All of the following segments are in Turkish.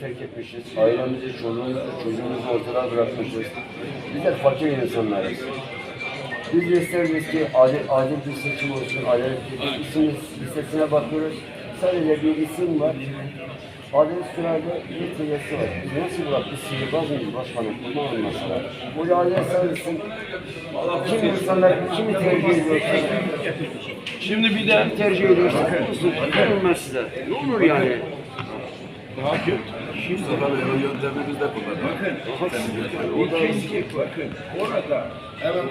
terk etmişiz. Ailemizi, çoluğumuzu, çocuğumuzu ortada bırakmışız. Bizler fakir insanlarız. Biz de isteriz ki adil, adil bir seçim olsun, adaletli bir isim listesine bakıyoruz. Sadece bir isim var. Adil Sürer'de bir teyzesi var. Biz nasıl bırak bir sihirbaz mıyız başkanım? Kurban olmasına. Bu adalet sayılsın. Kim insanlar kimi tercih ediyor? Şimdi bir de Kim tercih ediyor? Bakıyorum ben size. Ne olur yani? hakim. Şimdi tabii o yöntemimiz de kullanıyor. İkinci bakın orada evet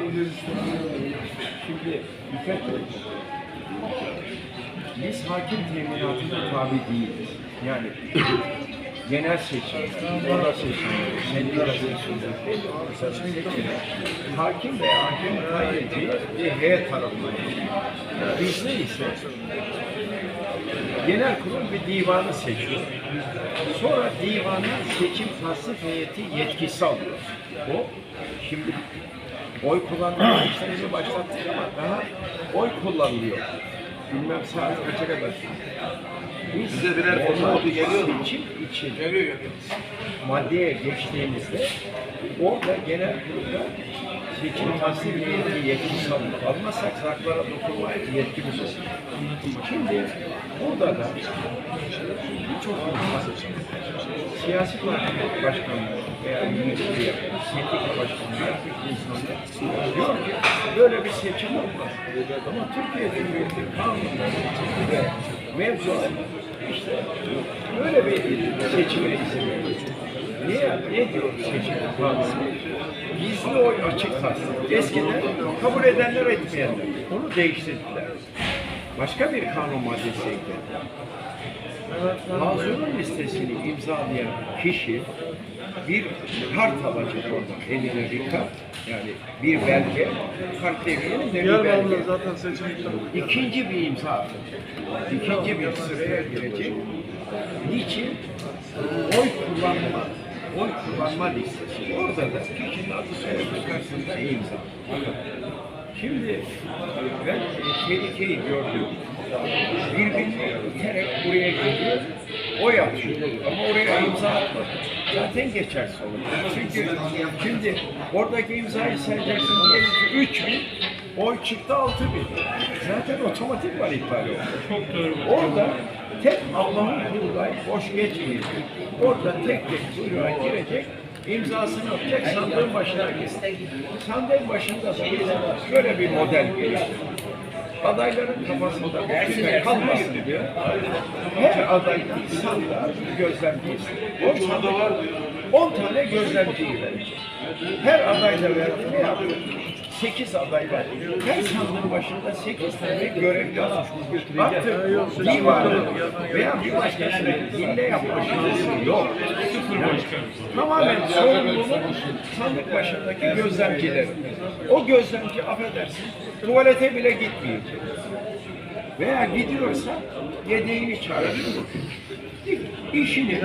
şimdi dikkat. Biz hakim teminatına tabi değiliz. Yani genel seçim, oda seçimi, sendika seçimi, seçim, hakim veya hakim edeceği bir heyet tarafından. Bizde ise genel kurul bir divanı seçiyor. Sonra divanın seçim tasnif heyeti yetkisi alıyor. O şimdi oy kullanma işlemini başlattık ama daha oy kullanılıyor. Bilmem saat kaça kadar. Biz Size birer fotoğrafı geliyor mu? seçim için maddeye geçtiğimizde orada genel kurulda tasnif heyeti yetkisi alıyor. Almazsak zaklara dokunma yetkimiz olur. Şimdi burada da birçok insan siyasi parti başkanları veya yöneticiler, sendika başkanları, insanlar diyor ki böyle bir seçim olmaz. Ama Türkiye Cumhuriyeti kanunları ve mevzuat işte böyle bir seçime izin veriyor. Niye, ne diyor seçim kanunu? Gizli oy açık tasdik. Eskiden kabul edenler etmeyenler. Onu değiştirdiler. Başka bir kanun maddesi ekledi. Kanunun listesini imzalayan kişi bir kart alacak oradan. Eline bir kart. Yani bir belge. Kart demeyelim de bir belge. zaten seçim İkinci bir imza atacak. İkinci bir sıraya girecek. Niçin? Oy kullanma. Oy kullanma listesi. Orada da kişinin adı soyadı karşısında imza. Şimdi ben e, tehlikeyi gördüm. Birbirini iterek buraya geliyor. Oy atıyor. Ama oraya imza atmadı. Zaten geçersiz olur. Çünkü şimdi oradaki imzayı sayacaksın diyelim ki 3 bin, oy çıktı 6 bin. Zaten otomatik var iptal oldu. Çok doğru. Orada tek Allah'ın kulu boş geçmeyecek. Orada tek tek kuyruğa girecek, imzasını atacak, sandığın başına gidecek. Sandığın başında da böyle bir model geliştirdik. Adayların kafasında küme kalmasın diye her aday bir sandığa bir gözlemci istiyor. 10 sandık var 10 tane gözlemciyi verecek. Her adayla verdi ne yaptı? 8 aday var. Her sandığın başında 8 tane görevli almış. Artık divanı veya bir başkasının hile yapma şansı yok. Tamamen sorumluluğu sandık başındaki gözlemciler. O gözlemci affedersin tuvalete bile gitmeyecek. Veya gidiyorsa yedeğini çağırır. İşini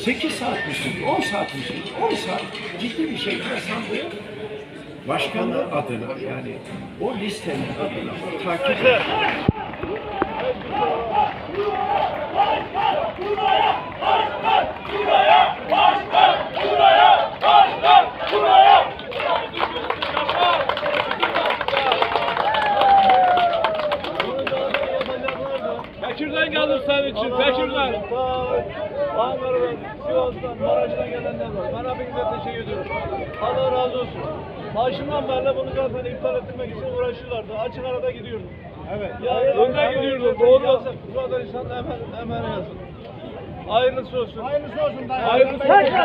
8 saat misin, 10 saat misin, 10 saat ciddi bir şekilde sandığı başkanı adına yani o listenin adına takip eder. Tekirdağ geldim senin için, Tekirdağ. Ankara'dan, Sivas'tan, Maraş'tan gelenler var. Ben hepinize teşekkür ediyorum. Allah razı olsun. Başından beri bunu zaten iptal etmek için uğraşıyorlardı. Açık arada gidiyordum. Evet. Ya önden gidiyordum. Doğru yazın. Zaten insan hemen, hemen yazın. Hayırlısı olsun. Hayırlısı olsun. Hayırlısı olsun.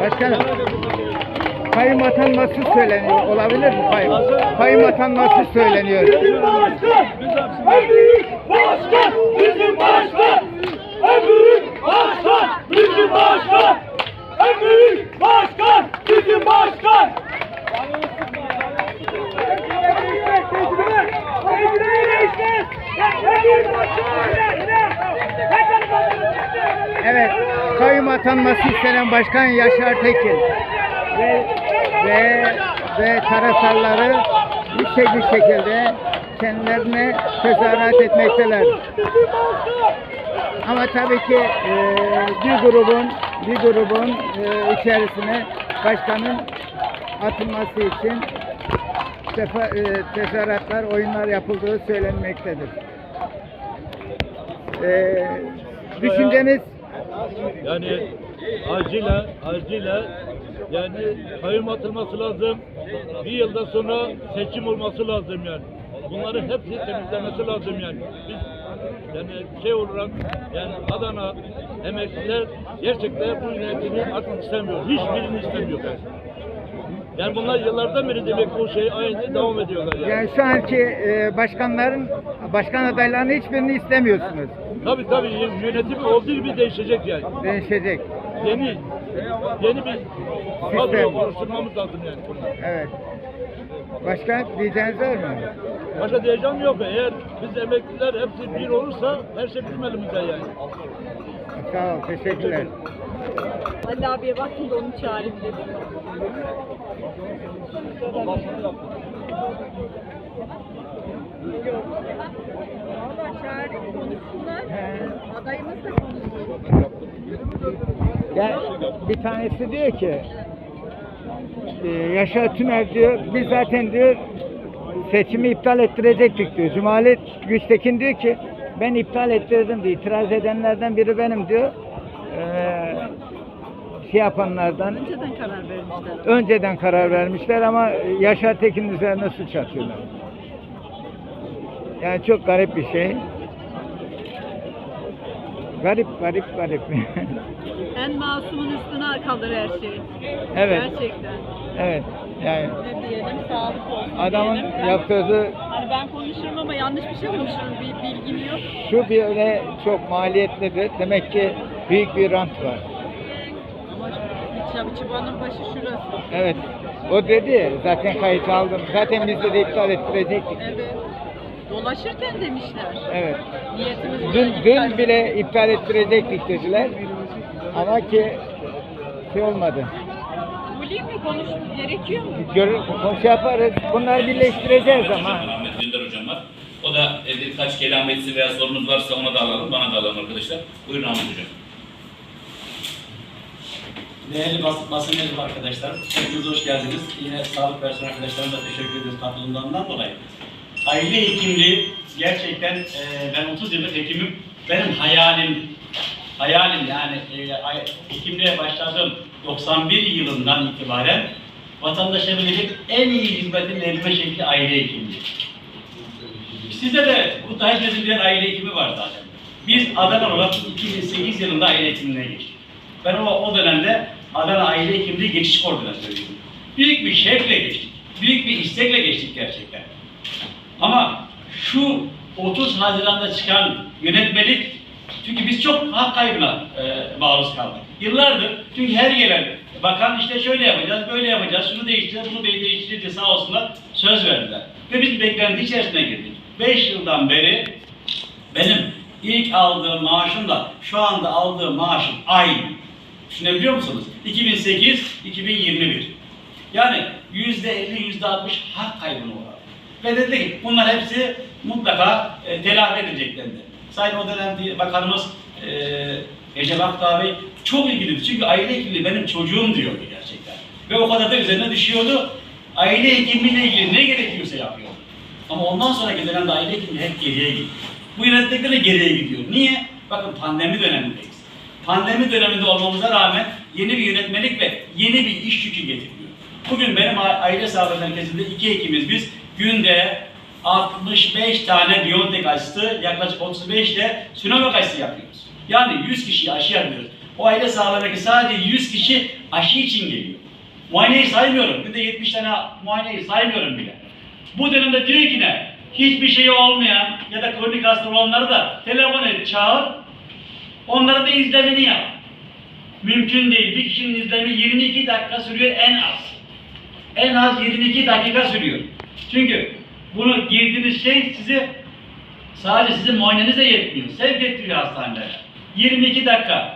Başkanım, kayım atanması söyleniyor. Olabilir mi kayım? Kayım atanması söyleniyor. Bizim başkan! En büyük başkan! Bizim başkan! En büyük başkan! Bizim başkan! En büyük başkan! Bizim başkan! Evet, kayım atanması istenen başkan Yaşar Tekin ve ve, ve taraftarları yüksek bir şekilde kendilerine tezahürat etmekteler. Ama tabii ki e, bir grubun bir grubun e, içerisine başkanın atılması için tefa, e, tezahüratlar, oyunlar yapıldığı söylenmektedir. E, düşünceniz Yani acilen, acilen yani kayyum atılması lazım. Bir yıldan sonra seçim olması lazım yani. Bunların hepsi temizlenmesi lazım yani. Biz yani şey olarak yani Adana emekliler gerçekten bu yönetimi artık istemiyor. Hiçbirini istemiyor yani. Yani bunlar yıllardan beri demek o şey aynı devam ediyorlar yani. yani şu anki e, başkanların başkan adaylarını hiçbirini istemiyorsunuz. Tabii tabii yönetim olduğu gibi değişecek yani. Değişecek. Yeni yeni bir kadro oluşturmamız lazım yani. Evet. Başka diyeceğiniz var mı? Başka diyeceğim yok. Eğer biz emekliler hepsi bir olursa her şey bizim elimizde yani. Sağ ol, teşekkürler. Ali abiye baktım da onu çağırayım dedim. Valla çağırayım konuşsunlar. Adayımız da konuşsun. Ya bir tanesi diyor ki e, Yaşar Tüner diyor biz zaten diyor seçimi iptal ettirecektik diyor. Cumali Güçtekin diyor ki ben iptal ettirdim diyor. İtiraz edenlerden biri benim diyor. Ee, şey yapanlardan Önceden karar vermişler. önceden karar vermişler ama Yaşar Tekin üzerine suç atıyorlar. Yani çok garip bir şey. Garip, garip, garip. En masumun üstüne kalır her şey. Evet. Gerçekten. evet. Yani Ne diyelim sağlık olsun adamın diyelim. Ben- yaptığı Hani ben konuşurum ama yanlış bir şey konuşurum. Bir bilgim yok. Şu bir öyle çok maliyetlidir. Demek ki büyük bir rant var. Ama çıbanın başı şurası. Evet. O dedi zaten kayıt aldım. Zaten biz de iptal ettirecektik. Evet. Dolaşırken demişler. Evet. Niyetimiz Dün, dün bile iptal ettirecektik dediler. Ama ki şey olmadı. Bulayım mı konuş gerekiyor mu? Görür, şey yaparız. Bunları birleştireceğiz ama. Ahmet Dündar hocam var. O da e, birkaç kelam etsin veya sorunuz varsa ona da alalım, bana da alalım arkadaşlar. Buyurun Ahmet hocam. Değerli bas, basın mensubu arkadaşlar, hepiniz hoş geldiniz. Yine sağlık personel arkadaşlarına da teşekkür ederiz katılımlarından dolayı. Aile hekimliği gerçekten e, ben 30 yıllık hekimim. Benim hayalim, hayalim yani e, hekimliğe başladığım 91 yılından itibaren vatandaşa verecek en iyi hizmetin verilme şekli aile hekimliği. Sizde de bu daha bilen aile hekimi var zaten. Biz Adana olarak 2008 yılında aile hekimliğine geçtik. Ben o, o dönemde Adana Aile Hekimliği geçiş koordinatörüydüm. Büyük bir şevkle geçtik. Büyük bir istekle geçtik gerçekten. Ama şu 30 Haziran'da çıkan yönetmelik çünkü biz çok hak kaybına e, maruz kaldık. Yıllardır çünkü her gelen bakan işte şöyle yapacağız, böyle yapacağız, şunu değiştireceğiz, bunu değiştireceğiz sağ olsunlar söz verdiler. Ve biz beklenti içerisine girdik. 5 yıldan beri benim ilk aldığım maaşımla şu anda aldığım maaşım aynı. Düşünebiliyor musunuz? 2008-2021. Yani yüzde 50, yüzde 60 hak kaybına uğradı. Ve dedi ki bunlar hepsi mutlaka e, telafi edilecek dedi. Sayın o dönem bakanımız e, Recep Akdağ Bey çok ilgiliydi. Çünkü aile hekimliği benim çocuğum diyordu gerçekten. Ve o kadar da üzerine düşüyordu. Aile hekimliğiyle ilgili ne gerekiyorsa yapıyordu. Ama ondan sonraki dönemde aile hekimliği hep geriye gidiyor. Bu de geriye gidiyor. Niye? Bakın pandemi dönemindeyiz. Pandemi döneminde olmamıza rağmen yeni bir yönetmelik ve yeni bir iş yükü getiriyor. Bugün benim aile sağlığı merkezinde iki hekimiz biz günde 65 tane Biontech aşısı, yaklaşık 35 de Sinovac aşısı yapıyoruz. Yani 100 kişiyi aşı yapıyoruz. O aile sağlığı merkezi sadece 100 kişi aşı için geliyor. Muayeneyi saymıyorum. Günde 70 tane muayeneyi saymıyorum bile. Bu dönemde diyor ki ne? Hiçbir şey olmayan ya da kronik hasta olanları da telefon et, çağır. Onların da izlemini yap. Mümkün değil. Bir kişinin izlemi 22 dakika sürüyor en az. En az 22 dakika sürüyor. Çünkü bunu girdiğiniz şey sizi sadece sizin muayenenize yetmiyor. Sevk ettiriyor hastanelere. 22 dakika.